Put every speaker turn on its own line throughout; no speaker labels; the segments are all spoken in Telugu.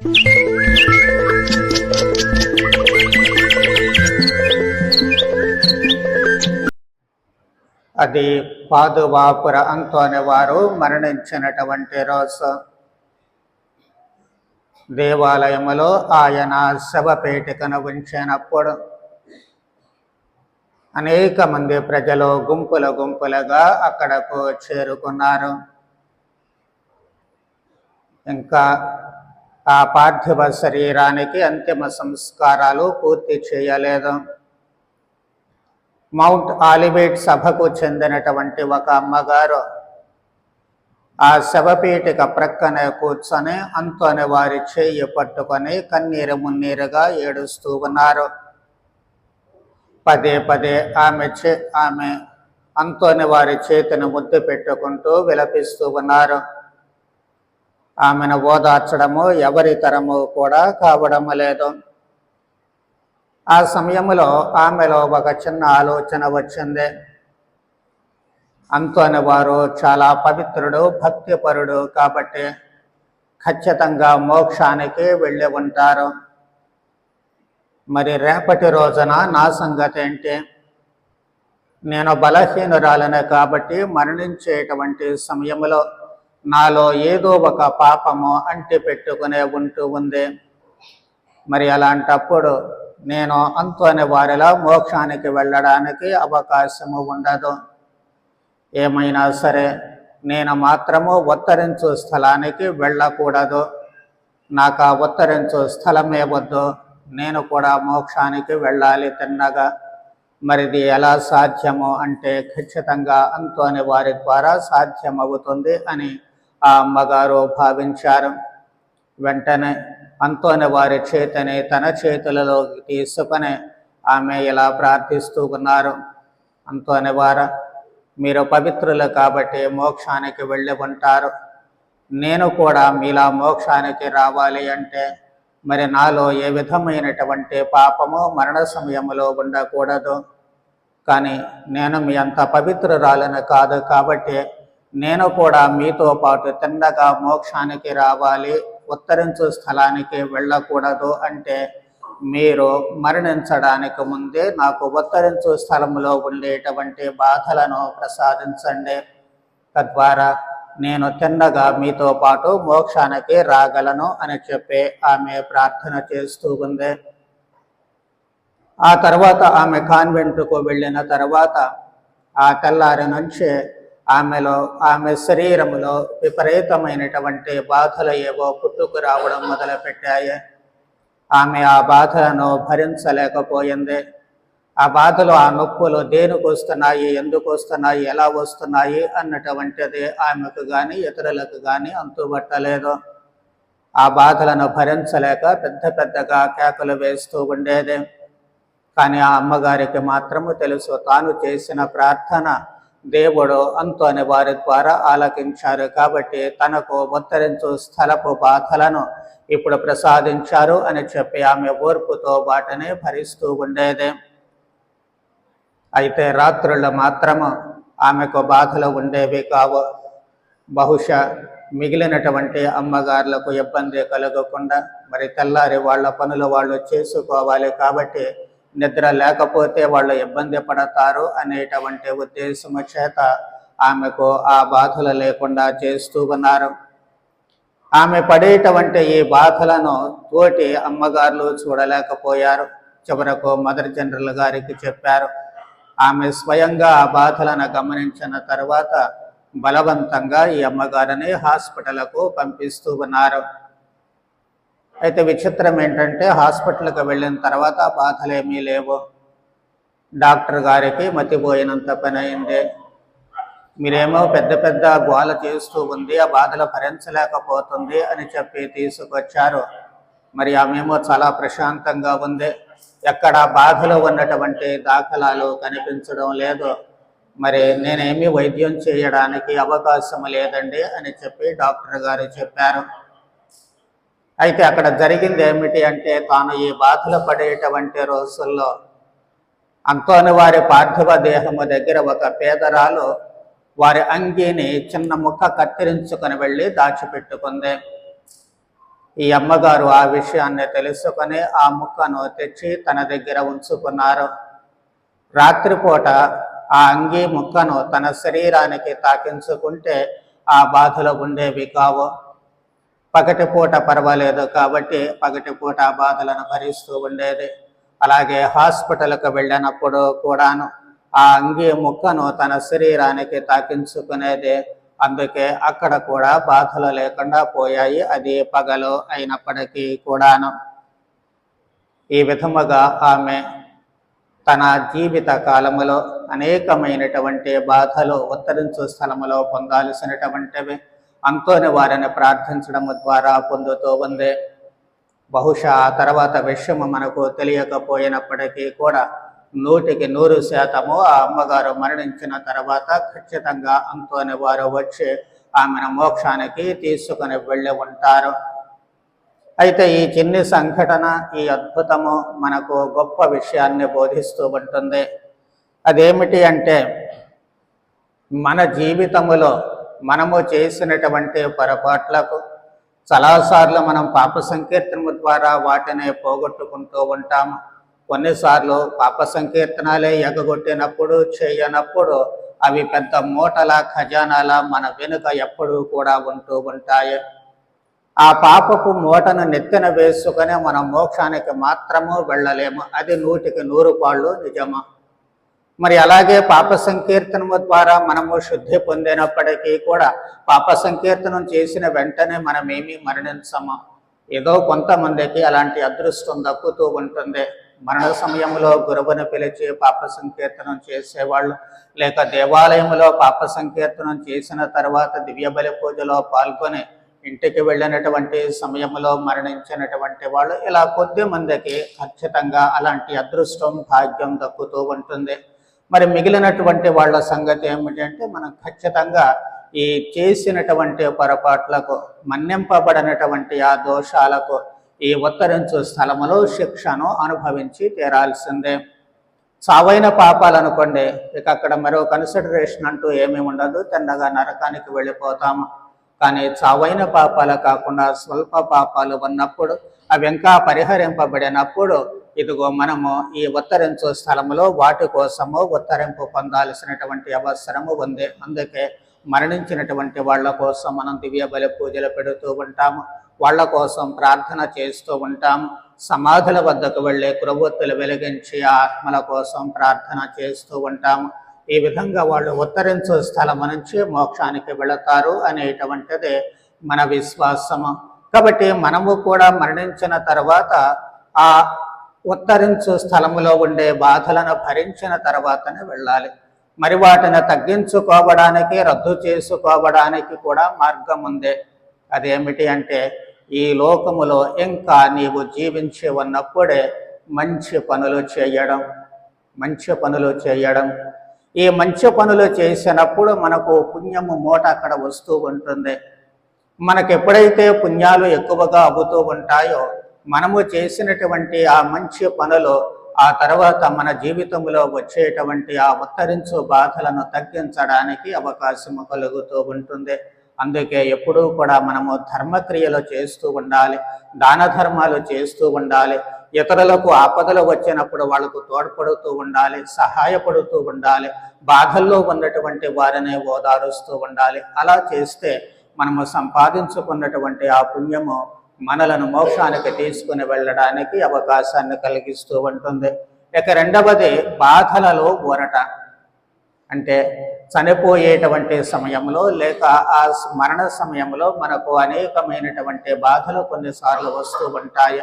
అది పాదువాపుర అంతోని వారు మరణించినటువంటి రోజు. దేవాలయములో ఆయన శవపేటికను ఉంచినప్పుడు అనేక మంది ప్రజలు గుంపుల గుంపులుగా అక్కడకు చేరుకున్నారు. ఇంకా ఆ పార్థివ శరీరానికి అంతిమ సంస్కారాలు పూర్తి చేయలేదు. మౌంట్ ఆలివేట్ సభకు చెందినటువంటి ఒక అమ్మగారు ఆ శవపీఠిక ప్రక్కనే కూర్చొని అంతోని వారి చేయి పట్టుకొని కన్నీరు మున్నీరుగా ఏడుస్తూ ఉన్నారు. పదే పదే ఆమె చే ఆమె అంతోని వారి చేతిని ముద్దు పెట్టుకుంటూ విలపిస్తూ ఉన్నారు. ఆమెను ఓదార్చడము ఎవరి తరము కూడా కావడం లేదు. ఆ సమయంలో ఆమెలో ఒక చిన్న ఆలోచన వచ్చింది. అంతోని వారు చాలా పవిత్రుడు భక్తిపరుడు కాబట్టి ఖచ్చితంగా మోక్షానికి వెళ్ళి ఉంటారు. మరి రేపటి రోజున నా సంగతి ఏంటి? నేను బలహీనురాలనే కాబట్టి మరణించేటువంటి సమయంలో నాలో ఏదో ఒక పాపము అంటి పెట్టుకునే ఉంటూ ఉంది. మరి అలాంటప్పుడు నేను అంతోని వారిలో మోక్షానికి వెళ్ళడానికి అవకాశము ఉండదు. ఏమైనా సరే నేను మాత్రము ఉత్తరించు స్థలానికి వెళ్ళకూడదు. నాకు ఆ ఉత్తరించు స్థలమే వద్దు. నేను కూడా మోక్షానికి వెళ్ళాలి తిన్నగా. మరిది ఎలా సాధ్యము అంటే ఖచ్చితంగా అంతోని వారి ద్వారా సాధ్యమవుతుంది అని ఆ అమ్మగారు భావించారు వెంటనే అంతోని వారి చేతిని తన చేతులలోకి తీసుకొని ఆమె ఇలా ప్రార్థిస్తూ ఉన్నారు. అంతోని వారు మీరు పవిత్రులు కాబట్టి మోక్షానికి వెళ్ళి ఉంటారు. నేను కూడా మీలా మోక్షానికి రావాలి అంటే మరి నాలో ఏ విధమైనటువంటి పాపము మరణ సమయంలో ఉండకూడదు. కానీ నేను మీ అంత పవిత్రురాలను కాదు కాబట్టి నేను కూడా మీతో పాటు తిన్నగా మోక్షానికి రావాలి ఉత్తరించు స్థలానికి వెళ్ళకూడదు అంటే మీరు మరణించడానికి ముందే నాకు ఉత్తరించు స్థలంలో ఉండేటువంటి బాధలను ప్రసాదించండి. తద్వారా నేను తిన్నగా మీతో పాటు మోక్షానికి రాగలను అని చెప్పి ఆమె ప్రార్థన చేస్తూ ఉంది. ఆ తర్వాత ఆమె కాన్వెంట్కు వెళ్ళిన తర్వాత ఆ తెల్లారి నుంచి ఆమెలో ఆమె శరీరములో విపరీతమైనటువంటి బాధలు ఏవో పుట్టుకు రావడం మొదలుపెట్టాయి. ఆమె ఆ బాధలను భరించలేకపోయింది. ఆ బాధలు ఆ నొప్పులు దేనికి వస్తున్నాయి ఎందుకు వస్తున్నాయి ఎలా వస్తున్నాయి అన్నటువంటిది ఆమెకు కానీ ఇతరులకు కానీ అంతుబట్టలేదు. ఆ బాధలను భరించలేక పెద్ద పెద్దగా కేకలు వేస్తూ ఉండేది. కానీ ఆ అమ్మగారికి మాత్రము తెలుసు తాను చేసిన ప్రార్థన దేవుడు అంతోని వారి ద్వారా ఆలకించారు కాబట్టి తనకు ఉత్తరించు స్థలపు బాధలను ఇప్పుడు ప్రసాదించారు అని చెప్పి ఆమె ఓర్పుతో వాటిని భరిస్తూ ఉండేది. అయితే రాత్రుల్లో మాత్రము ఆమెకు బాధలు ఉండేవి కావు. బహుశా మిగిలినటువంటి అమ్మగారులకు ఇబ్బంది కలగకుండా మరి తెల్లారి వాళ్ళ పనులు వాళ్ళు చేసుకోవాలి కాబట్టి నిద్ర లేకపోతే వాళ్ళు ఇబ్బంది పడతారు అనేటువంటి ఉద్దేశము చేత ఆమెకు ఆ బాధలు లేకుండా చేస్తూ ఉన్నారు. ఆమె పడేటువంటి ఈ బాధలను తోటి అమ్మగారులు చూడలేకపోయారు. చివరకు మదర్ జనరల్ గారికి చెప్పారు. ఆమె స్వయంగా ఆ బాధలను గమనించిన తర్వాత బలవంతంగా ఈ అమ్మగారిని హాస్పిటల్కు పంపిస్తూ ఉన్నారు. అయితే విచిత్రం ఏంటంటే హాస్పిటల్కి వెళ్ళిన తర్వాత బాధలేమీ లేవు. డాక్టర్ గారికి మతిపోయినంత పని అయింది. మీరేమో పెద్ద పెద్ద గోల చేస్తూ ఉంది ఆ బాధలు భరించలేకపోతుంది అని చెప్పి తీసుకొచ్చారు. మరి ఆమెమో చాలా ప్రశాంతంగా ఉంది. ఎక్కడ బాధలో ఉన్నటువంటి దాఖలాలు కనిపించడం లేదు. మరి నేనేమి వైద్యం చేయడానికి అవకాశం లేదండి అని చెప్పి డాక్టర్ గారు చెప్పారు. అయితే అక్కడ జరిగింది ఏమిటి అంటే తాను ఈ బాధలు పడేటువంటి రోజుల్లో అంతోని వారి పార్థివ దేహము దగ్గర ఒక పేదరాలు వారి అంగీని చిన్న ముక్క కత్తిరించుకొని వెళ్ళి దాచిపెట్టుకుంది. ఈ అమ్మగారు ఆ విషయాన్ని తెలుసుకొని ఆ ముక్కను తెచ్చి తన దగ్గర ఉంచుకున్నారు. రాత్రిపూట ఆ అంగీ ముక్కను తన శరీరానికి తాకించుకుంటే ఆ బాధలు ఉండేవి కావు. పగటిపూట పర్వాలేదు కాబట్టి పగటిపూట ఆ బాధలను భరిస్తూ ఉండేది. అలాగే హాస్పిటల్కి వెళ్ళినప్పుడు కూడాను ఆ అంగి ముక్కను తన శరీరానికి తాకించుకునేది. అందుకే అక్కడ కూడా బాధలు లేకుండా పోయాయి. అది పగలు అయినప్పటికీ కూడాను. ఈ విధముగా ఆమె తన జీవిత కాలములో అనేకమైనటువంటి బాధలు ఉత్తరించు స్థలములో పొందాల్సినటువంటివి. అంతోని వారిని ప్రార్థించడం ద్వారా పొందుతూ ఉంది. బహుశా ఆ తర్వాత విషయము మనకు తెలియకపోయినప్పటికీ కూడా నూటికి నూరు శాతము ఆ అమ్మగారు మరణించిన తర్వాత ఖచ్చితంగా అంతోని వారు వచ్చి ఆమెను మోక్షానికి తీసుకుని వెళ్ళి ఉంటారు. అయితే ఈ చిన్ని సంఘటన ఈ అద్భుతము మనకు గొప్ప విషయాన్ని బోధిస్తూ ఉంటుంది. అదేమిటి అంటే మన జీవితములో మనము చేసినటువంటి పొరపాట్లకు చాలాసార్లు మనం పాప సంకీర్తన ద్వారా వాటిని పోగొట్టుకుంటూ ఉంటాము. కొన్నిసార్లు పాప సంకీర్తనాలే ఎగగొట్టినప్పుడు చేయనప్పుడు అవి పెద్ద మూటల ఖజానాల మన వెనుక ఎప్పుడూ కూడా ఉంటూ ఉంటాయి. ఆ పాపపు మూటను నెత్తిన వేసుకునే మనం మోక్షానికి మాత్రము వెళ్ళలేము. అది నూటికి నూరు పాళ్ళు నిజమా. మరి అలాగే పాప సంకీర్తనము ద్వారా మనము శుద్ధి పొందినప్పటికీ కూడా పాప సంకీర్తనం చేసిన వెంటనే మనమేమీ మరణించమా. ఏదో కొంతమందికి అలాంటి అదృష్టం దక్కుతూ ఉంటుంది. మరణ సమయంలో గురువుని పిలిచి పాప సంకీర్తనం చేసేవాళ్ళు లేక దేవాలయంలో పాప సంకీర్తనం చేసిన తర్వాత దివ్య బలి పూజలో పాల్గొని ఇంటికి వెళ్ళినటువంటి సమయంలో మరణించినటువంటి వాళ్ళు ఇలా కొద్ది మందికి ఖచ్చితంగా అలాంటి అదృష్టం భాగ్యం దక్కుతూ ఉంటుంది. మరి మిగిలినటువంటి వాళ్ళ సంగతి ఏమిటంటే మనం ఖచ్చితంగా ఈ చేసినటువంటి పొరపాట్లకు మన్నింపబడినటువంటి ఆ దోషాలకు ఈ ఉత్తరించు స్థలములో శిక్షను అనుభవించి తీరాల్సిందే. సావైన పాపాలు అనుకోండి ఇక అక్కడ మరో కన్సిడరేషన్ అంటూ ఏమీ ఉండదు తిన్నగా నరకానికి వెళ్ళిపోతాము కానీ చావైన పాపాలు కాకుండా స్వల్ప పాపాలు ఉన్నప్పుడు అవి ఇంకా పరిహరింపబడినప్పుడు ఇదిగో మనము ఈ ఉత్తరించు స్థలములో వాటి కోసము ఉత్తరింపు పొందాల్సినటువంటి అవసరము ఉంది. అందుకే మరణించినటువంటి వాళ్ళ కోసం మనం దివ్య బలి పూజలు పెడుతూ ఉంటాము. వాళ్ళ కోసం ప్రార్థన చేస్తూ ఉంటాము. సమాధుల వద్దకు వెళ్ళే క్రొవ్వొత్తులు వెలిగించి ఆత్మల కోసం ప్రార్థన చేస్తూ ఉంటాము. ఈ విధంగా వాళ్ళు ఉత్తరించు స్థలం నుంచి మోక్షానికి వెళతారు అనేటువంటిది మన విశ్వాసము. కాబట్టి మనము కూడా మరణించిన తర్వాత ఆ ఉత్తరించు స్థలములో ఉండే బాధలను భరించిన తర్వాతనే వెళ్ళాలి. మరి వాటిని తగ్గించుకోవడానికి రద్దు చేసుకోవడానికి కూడా మార్గం ఉంది అదేమిటి అంటే ఈ లోకములో ఇంకా నీవు జీవించి ఉన్నప్పుడే మంచి పనులు చేయడం మంచి పనులు చేయడం. ఈ మంచి పనులు చేసినప్పుడు మనకు పుణ్యము మూట అక్కడ వస్తూ ఉంటుంది. మనకు ఎప్పుడైతే పుణ్యాలు ఎక్కువగా అవుతూ ఉంటాయో మనము చేసినటువంటి ఆ మంచి పనులు ఆ తర్వాత మన జీవితంలో వచ్చేటువంటి ఆ ఉత్తరించు బాధలను తగ్గించడానికి అవకాశం కలుగుతూ ఉంటుంది. అందుకే ఎప్పుడూ కూడా మనము ధర్మక్రియలు చేస్తూ ఉండాలి దాన ధర్మాలు చేస్తూ ఉండాలి. ఇతరులకు ఆపదలు వచ్చినప్పుడు వాళ్ళకు తోడ్పడుతూ ఉండాలి సహాయపడుతూ ఉండాలి బాధల్లో ఉన్నటువంటి వారిని ఓదారుస్తూ ఉండాలి. అలా చేస్తే మనము సంపాదించుకున్నటువంటి ఆ పుణ్యము మనలను మోక్షానికి తీసుకుని వెళ్ళడానికి అవకాశాన్ని కలిగిస్తూ ఉంటుంది. ఇక రెండవది బాధలలో ఊరట. అంటే చనిపోయేటువంటి సమయంలో లేక ఆ మరణ సమయంలో మనకు అనేకమైనటువంటి బాధలు కొన్నిసార్లు వస్తూ ఉంటాయి.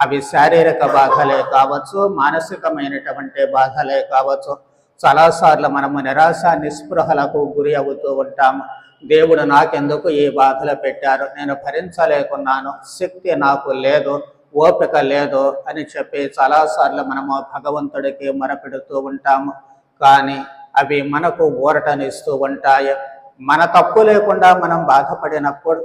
అవి శారీరక బాధలే కావచ్చు మానసికమైనటువంటి బాధలే కావచ్చు. చాలాసార్లు మనము నిరాశ నిస్పృహలకు గురి అవుతూ ఉంటాము. దేవుడు నాకెందుకు ఈ బాధలు పెట్టారు? నేను భరించలేకున్నాను. శక్తి నాకు లేదు ఓపిక లేదు అని చెప్పి చాలాసార్లు మనము భగవంతుడికి మొరపెడుతూ ఉంటాము. కానీ అవి మనకు ఊరటనిస్తూ ఉంటాయి. మన తప్పు లేకుండా మనం బాధపడినప్పుడు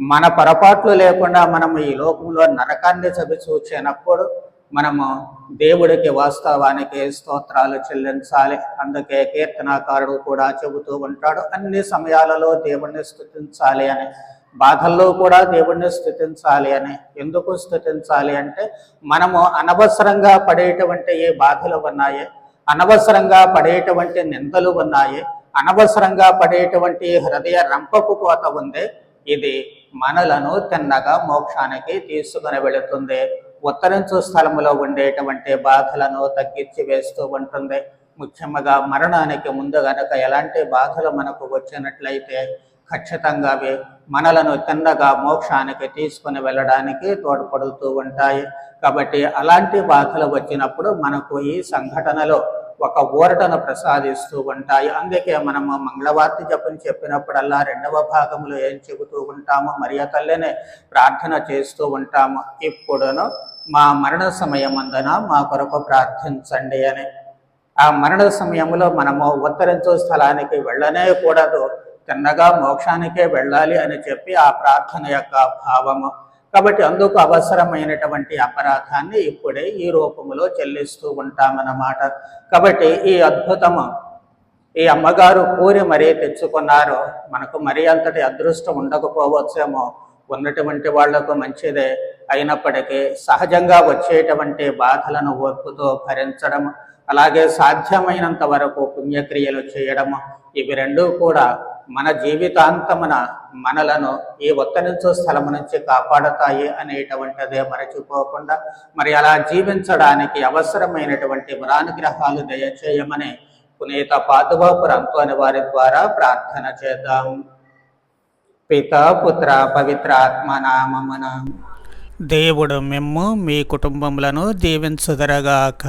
మన పొరపాట్లు లేకుండా మనం ఈ లోకంలో నరకాన్ని చవి చూచినప్పుడు మనము దేవుడికి వాస్తవానికి స్తోత్రాలు చెల్లించాలి. అందుకే కీర్తనాకారుడు కూడా చెబుతూ ఉంటాడు అన్ని సమయాలలో దేవుణ్ణి స్థుతించాలి అని. బాధల్లో కూడా దేవుణ్ణి స్థుతించాలి అని. ఎందుకు స్థుతించాలి అంటే మనము అనవసరంగా పడేటువంటి ఏ బాధలు ఉన్నాయి అనవసరంగా పడేటువంటి నిందలు ఉన్నాయి అనవసరంగా పడేటువంటి హృదయ రంపపు కోత ఉంది. ఇది మనలను తిన్నగా మోక్షానికి తీసుకుని వెళుతుంది. ఉత్తరించు స్థలములో ఉండేటువంటి బాధలను తగ్గించి వేస్తూ ఉంటుంది. ముఖ్యంగా మరణానికి ముందు గనక ఎలాంటి బాధలు మనకు వచ్చినట్లయితే ఖచ్చితంగా అవి మనలను తిన్నగా మోక్షానికి తీసుకుని వెళ్ళడానికి తోడ్పడుతూ ఉంటాయి. కాబట్టి అలాంటి బాధలు వచ్చినప్పుడు మనకు ఈ సంఘటనలో ఒక ఊరటను ప్రసాదిస్తూ ఉంటాయి. అందుకే మనము మంగళవార్తి జపం చెప్పినప్పుడల్లా రెండవ భాగంలో ఏం చెబుతూ ఉంటాము మరియ తల్లిని ప్రార్థన చేస్తూ ఉంటాము. ఇప్పుడును మా మరణ సమయమందున మా కొరకు ప్రార్థించండి అని. ఆ మరణ సమయంలో మనము ఉత్తరించు స్థలానికి వెళ్ళనే కూడదు. తిన్నగా మోక్షానికే వెళ్ళాలి అని చెప్పి ఆ ప్రార్థన యొక్క భావము. కాబట్టి అందుకు అవసరమైనటువంటి అపరాధాన్ని ఇప్పుడే ఈ రూపంలో చెల్లిస్తూ ఉంటామన్నమాట. కాబట్టి ఈ అద్భుతము ఈ అమ్మగారు కోరి మరీ తెచ్చుకున్నారు మనకు మరీ అంతటి అదృష్టం ఉండకపోవచ్చేమో ఉన్నటువంటి వాళ్ళకు మంచిదే అయినప్పటికీ సహజంగా వచ్చేటువంటి బాధలను ఓర్పుతో భరించడం అలాగే సాధ్యమైనంత వరకు పుణ్యక్రియలు చేయడము ఇవి రెండూ కూడా మన జీవితాంతమున మనలను ఈ ఒత్తనించు స్థలము నుంచి కాపాడతాయి అనేటువంటిదే మరచిపోకుండా మరి అలా జీవించడానికి అవసరమైనటువంటి వరానుగ్రహాలు దయచేయమని పునీత పాదుబాపు అని వారి ద్వారా ప్రార్థన చేద్దాం. పిత పుత్ర పవిత్ర ఆత్మ దేవుడు మిమ్ము మీ కుటుంబములను దీవించుదరగాక.